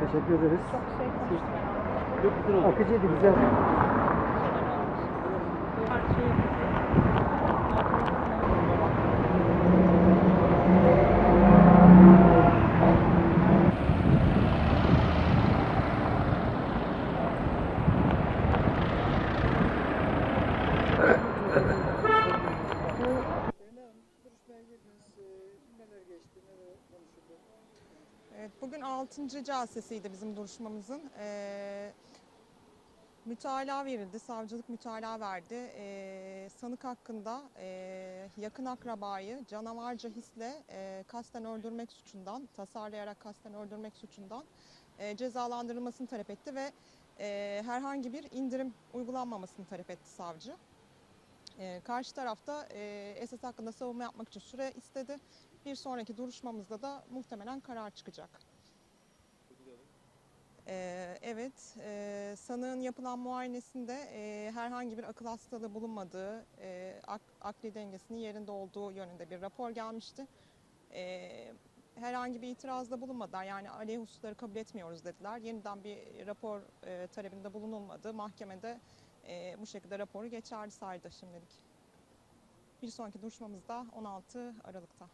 Teşekkür ederiz. Çok şey konuştum. Çok güzel oldu. Akıcıydı, güzel. Bugün 6. celsesiydi bizim duruşmamızın. Ee, mütalaa verildi, savcılık mütalaa verdi. Ee, sanık hakkında e, yakın akrabayı canavarca hisle e, kasten öldürmek suçundan, tasarlayarak kasten öldürmek suçundan e, cezalandırılmasını talep etti ve e, herhangi bir indirim uygulanmamasını talep etti savcı. E, karşı tarafta e, esas hakkında savunma yapmak için süre istedi. Bir sonraki duruşmamızda da muhtemelen karar çıkacak. Ee, evet, e, sanığın yapılan muayenesinde e, herhangi bir akıl hastalığı bulunmadığı, e, ak- akli dengesinin yerinde olduğu yönünde bir rapor gelmişti. E, herhangi bir itirazda bulunmadılar, yani aleyh hususları kabul etmiyoruz dediler. Yeniden bir rapor e, talebinde bulunulmadı. Mahkemede e, bu şekilde raporu geçerli saydı şimdilik. Bir sonraki duruşmamız da 16 Aralık'ta.